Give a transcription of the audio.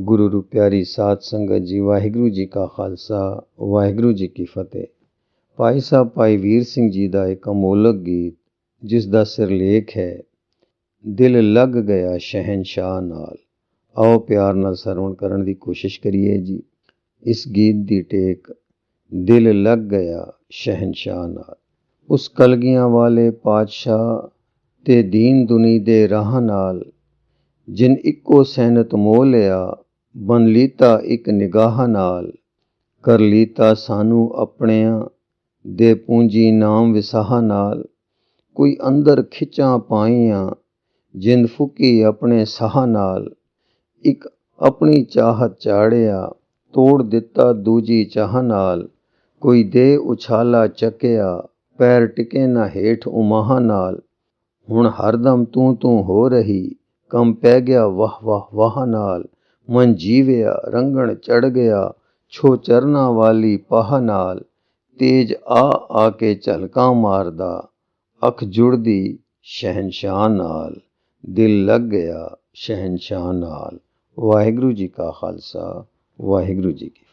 ਗੁਰੂ ਰੂਪ ਪਿਆਰੀ ਸਾਧ ਸੰਗਤ ਜੀ, ਵਾਹਿਗੁਰੂ ਜੀ ਕਾ ਖਾਲਸਾ, ਵਾਹਿਗੁਰੂ ਜੀ ਕੀ ਫਤਿਹ। ਭਾਈ ਸਾਹਿਬ, ਭਾਈ ਵੀਰ ਸਿੰਘ ਜੀ ਦਾ ਇੱਕ ਅਮੋਲਕ ਗੀਤ, ਜਿਸ ਦਾ ਸਿਰਲੇਖ ਹੈ, ਦਿਲ ਲੱਗ ਗਿਆ ਸ਼ਹਿਨशाह ਨਾਲ। ਆਓ ਪਿਆਰ ਨਾਲ ਸਰਵਣ ਕਰਨ ਦੀ ਕੋਸ਼ਿਸ਼ ਕਰੀਏ ਜੀ। ਇਸ ਗੀਤ ਦੀ ਟੇਕ, ਦਿਲ ਲੱਗ ਗਿਆ ਸ਼ਹਿਨशाह ਨਾਲ। ਉਸ ਕਲਗੀਆਂ ਵਾਲੇ ਪਾਤਸ਼ਾਹ ਤੇ ਦੀਨ ਦੁਨੀ ਦੇ ਰਾਹ ਨਾਲ, ਜਿਨ ਇੱਕੋ ਸਹਿਨਤ ਮੋਹ ਲਿਆ ਬਨ ਲੀਤਾ ਇੱਕ ਨਿਗਾਹ ਨਾਲ, ਕਰ ਲੀਤਾ ਸਾਨੂੰ ਆਪਣਿਆਂ ਦੇ ਪੂੰਜੀ ਨਾਮ ਵਿਸਾਹ ਨਾਲ। ਕੋਈ ਅੰਦਰ ਖਿਚਾਂ ਪਾਈਆਂ, ਜਿੰਦ ਫੁਕੀ ਆਪਣੇ ਸਾਹ ਨਾਲ। ਇੱਕ ਆਪਣੀ ਚਾਹਤ ਚਾੜਿਆ, ਤੋੜ ਦਿੱਤਾ ਦੂਜੀ ਚਾਹ ਨਾਲ। ਕੋਈ ਦੇ ਉਛਾਲਾ ਚੱਕਿਆ, ਪੈਰ ਟਿਕੇ ਨਾ ਹੇਠ ਉਮਾਹ ਨਾਲ। ਹੁਣ ਹਰਦਮ ਤੂੰ ਤੂੰ ਹੋ ਰਹੀ, ਕੰਮ ਪੈ ਗਿਆ ਵਾਹ ਵਾਹ ਵਾਹ ਨਾਲ। ਮਨ ਜੀਵਿਆ, ਰੰਗਣ ਚੜ ਗਿਆ, ਛੋ ਚਰਨਾ ਵਾਲੀ ਪਾਹ ਨਾਲ, ਤੇਜ ਆ ਆ ਕੇ ਝਲਕਾਂ ਮਾਰਦਾ, ਅੱਖ ਜੁੜਦੀ ਸ਼ਹਿਨਸ਼ਾਹ ਨਾਲ, ਦਿਲ ਲੱਗ ਗਿਆ ਸ਼ਹਿਨਸ਼ਾਹ ਨਾਲ। ਵਾਹਿਗੁਰੂ ਜੀ ਕਾ ਖਾਲਸਾ, ਵਾਹਿਗੁਰੂ ਜੀ ਕੀ